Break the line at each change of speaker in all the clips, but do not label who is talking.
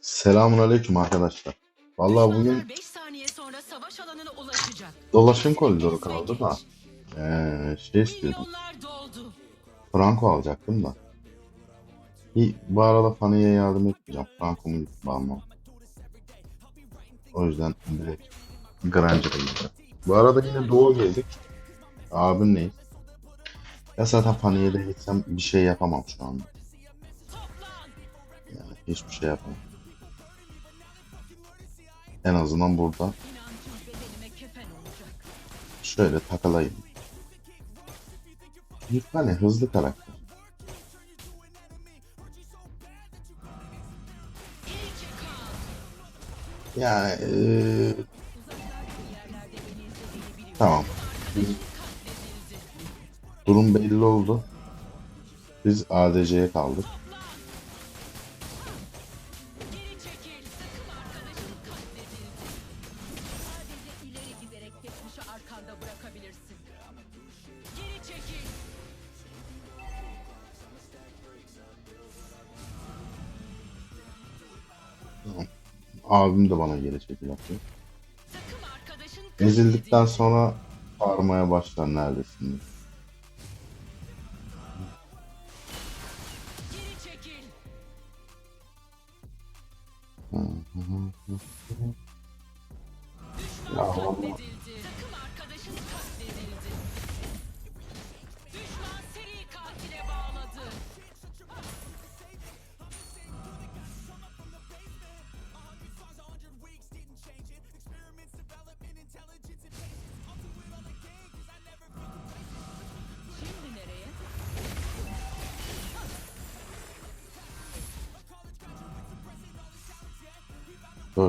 Selamun aleyküm arkadaşlar. Vallahi bugün
Düşmanlar 5 saniye sonra savaş alanına ulaşacak.
dolaşım koridoru kaldı da ee, şey istiyordum.
Milyonlar doldu.
Franco alacaktım da. Bir, bu arada Fanny'e yardım etmeyeceğim. Franco'mu bağlamam. O yüzden direkt Granger'a gideceğim. Bu arada yine Doğu geldik. Abimleyiz. Ya zaten Fanny'e de gitsem bir şey yapamam şu anda. Yani hiçbir şey yapamam. En azından burada. Şöyle takılayım. Bir tane hızlı karakter.
İzlediğini biliyorum.
tamam. Durum belli oldu. Biz ADC'ye kaldık. Abim de bana geri.
Takım arkadaşın
Ezildikten sonra bağırmaya başlar neredesin Ya Allah.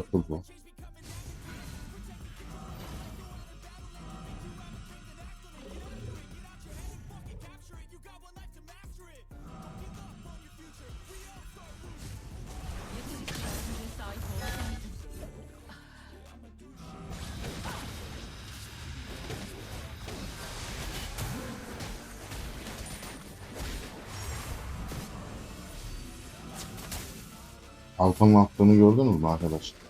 Turtle bu. Altan'ın attığını gördünüz mü arkadaşlar?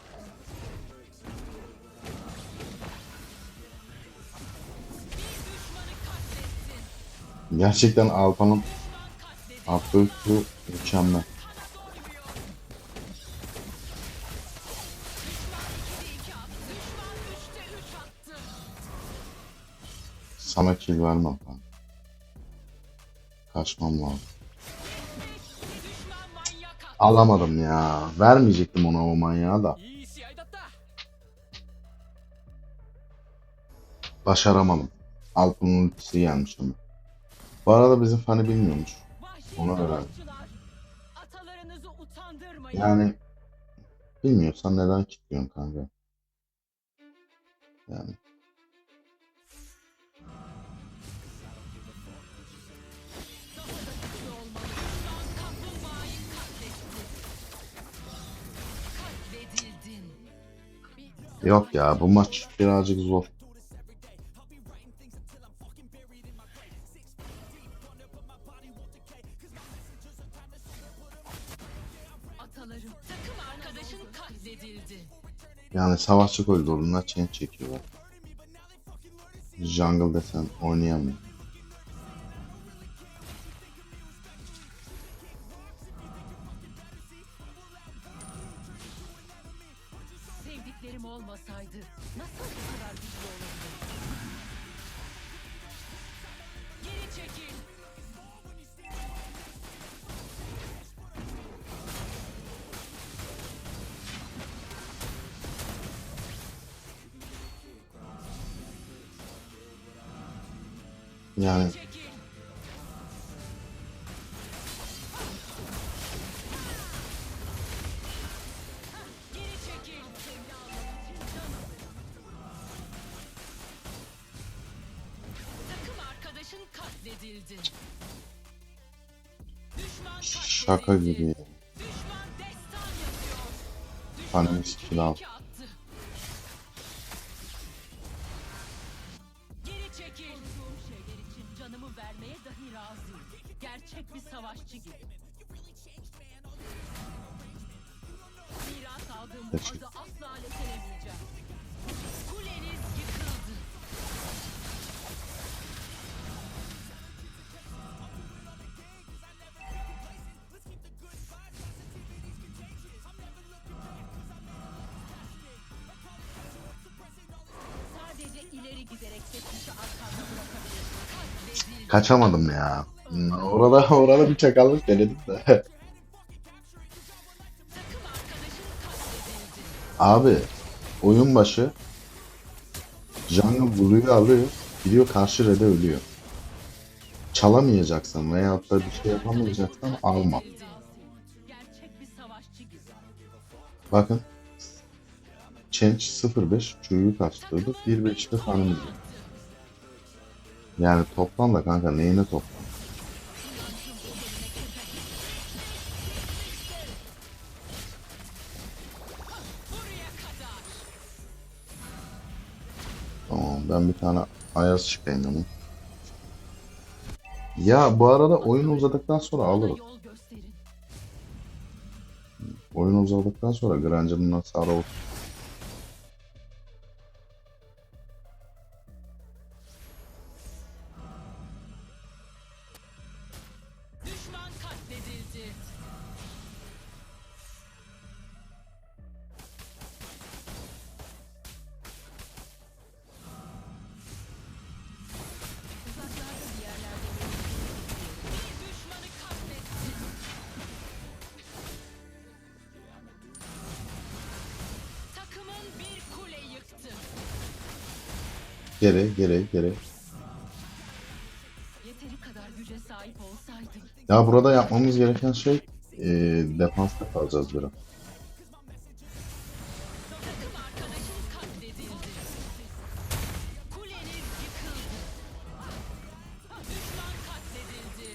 Gerçekten
Alpan'ın
attığı mükemmel. Sana kill vermem ben. Kaçmam lazım. Alamadım ya. Vermeyecektim ona o manyağı da. Başaramadım. Alp'ın ultisi gelmiş ama. Bu arada bizim Fanny bilmiyormuş. Ona
utandırmayın.
Yani bilmiyorsan neden kilitliyorsun kanka? Yani yok ya bu maç birazcık zor. Yani savaşçı koridoruna chain çekiyorlar. Jungle desen oynayamıyor.
Sevdiklerim olmasaydı nasıl bu kadar güçlü olurdum? Geri çekil.
Yani şaka gibi.
Düşman destan canımı vermeye dahi razıyım. Gerçek bir savaşçı gibi.
Teşekkür.
Orada asla lekelemeyeceğim. Kuleniz yıkıldı. Sadece ileri giderek geçmişi arkanda bırakabilirsin.
Kaçamadım ya. Hmm, Orada orada bir çakallık denedim de. Abi oyun başı Jungle Blue'yu alıyor. Gidiyor karşı red'e ölüyor. Çalamayacaksın veyahut da bir şey yapamayacaksan alma. Bakın. Change 05 Q'yu kaçtırdık. 1.5'te fanımız var. Yani toplam da kanka neyine
kadar.
Tamam ben bir tane Ayaz çıkayım onu. Ya bu arada oyun uzadıktan sonra alırız. Oyun uzadıktan sonra Granger'ın hasarı olsun. Geri geri geri. Ya burada yapmamız gereken şey e, defansta kalacağız biraz.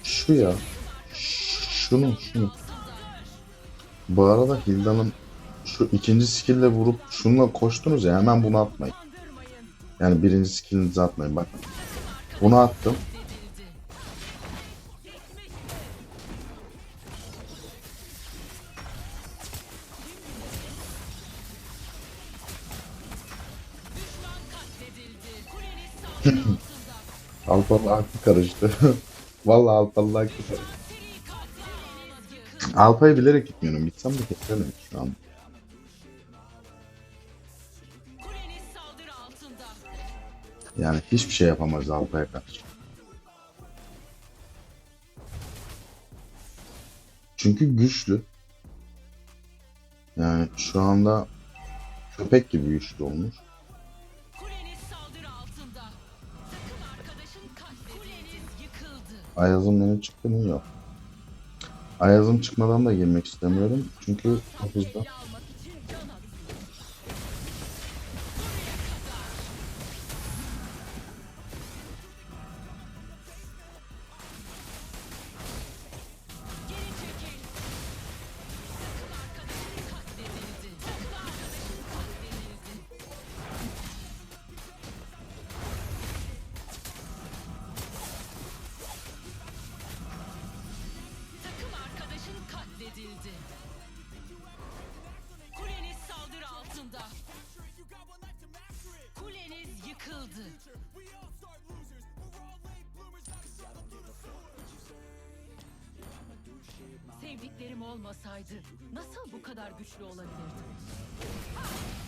Şu ya. Şunu şunu. Bu arada Hilda'nın şu ikinci skill'le vurup şununla koştunuz ya hemen bunu atmayın. Yani birinci skill'inizi atmayın bakın. Bunu attım. Alpalı aklı karıştı. Vallahi Alpalı aklı karıştı. Alpa'ya bilerek gitmiyorum. Gitsem de keserim şu an. Yani hiçbir şey yapamaz Alpa'ya karşı. Çünkü güçlü. Yani şu anda köpek gibi güçlü olmuş. Ayaz'ım benim çıktı mı? Yok. Ayaz'ım çıkmadan da girmek istemiyorum. Çünkü çok
Olmasaydı nasıl bu kadar güçlü olabilirdim? Kuleniz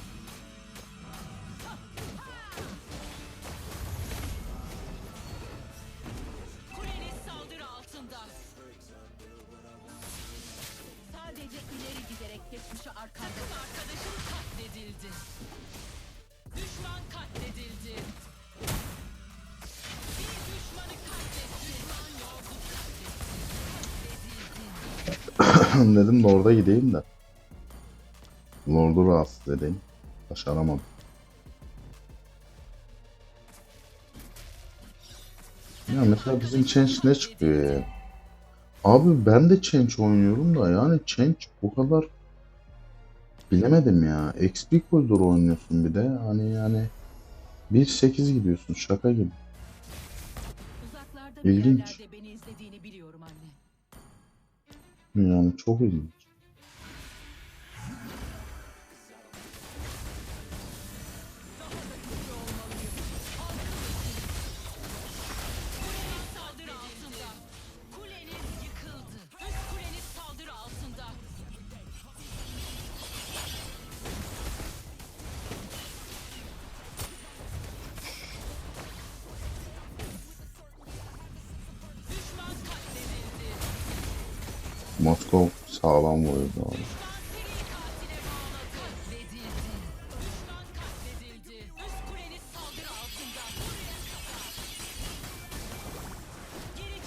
Dedim Lord'a gideyim de. Lord'u rahatsız edeyim. Başaramadım. Ya mesela bizim Change ne çıkıyor ya? Abi ben de Change oynuyorum da yani Change bu kadar bilemedim ya. XP koridor oynuyorsun bir de. Hani yani 1.8 gidiyorsun şaka gibi. İlginç. Yani çok ilginç.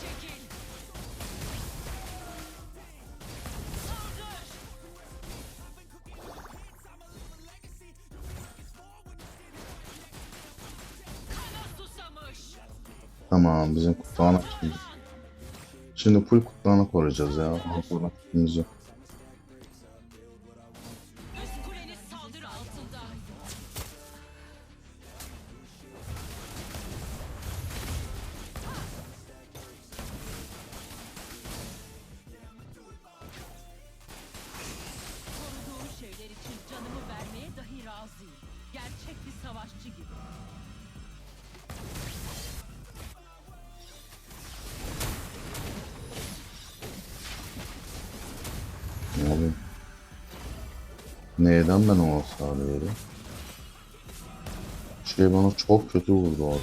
Çekil. Saldır. Kana susamış.
Tamam bizim kutlağına şimdi. Şimdi full kutlağını koruyacağız ya. Burada fikrimiz yok. Neyden ben o hasarı veriyorum? Şey bana çok kötü vurdu abi.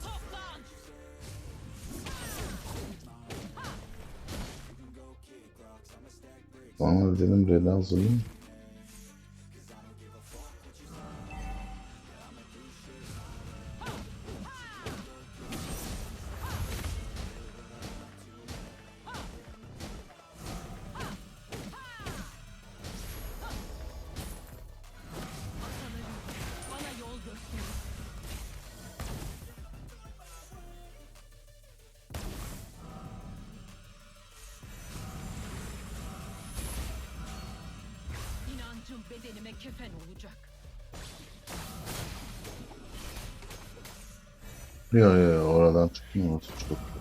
Toplan.
Bana dedim rally hazırlayayım.
İnancım bedenime kefen olacak.
Yo yo yo oradan çıkmaması çok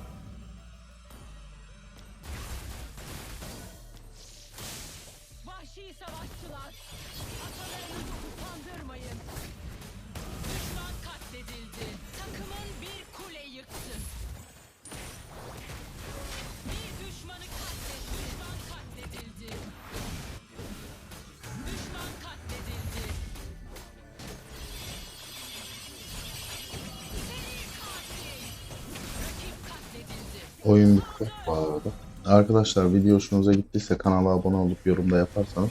Oyun bitti bu arada. Arkadaşlar video hoşunuza gittiyse kanala abone olup yorumda yaparsanız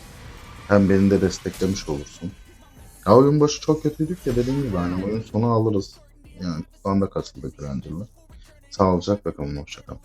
hem beni de desteklemiş olursun. Ya oyun başı çok kötüydük ya dediğim gibi hani oyun sonu alırız. Yani kutlağında kasıldık Granger'la. Sağlıcakla kalın hoşçakalın.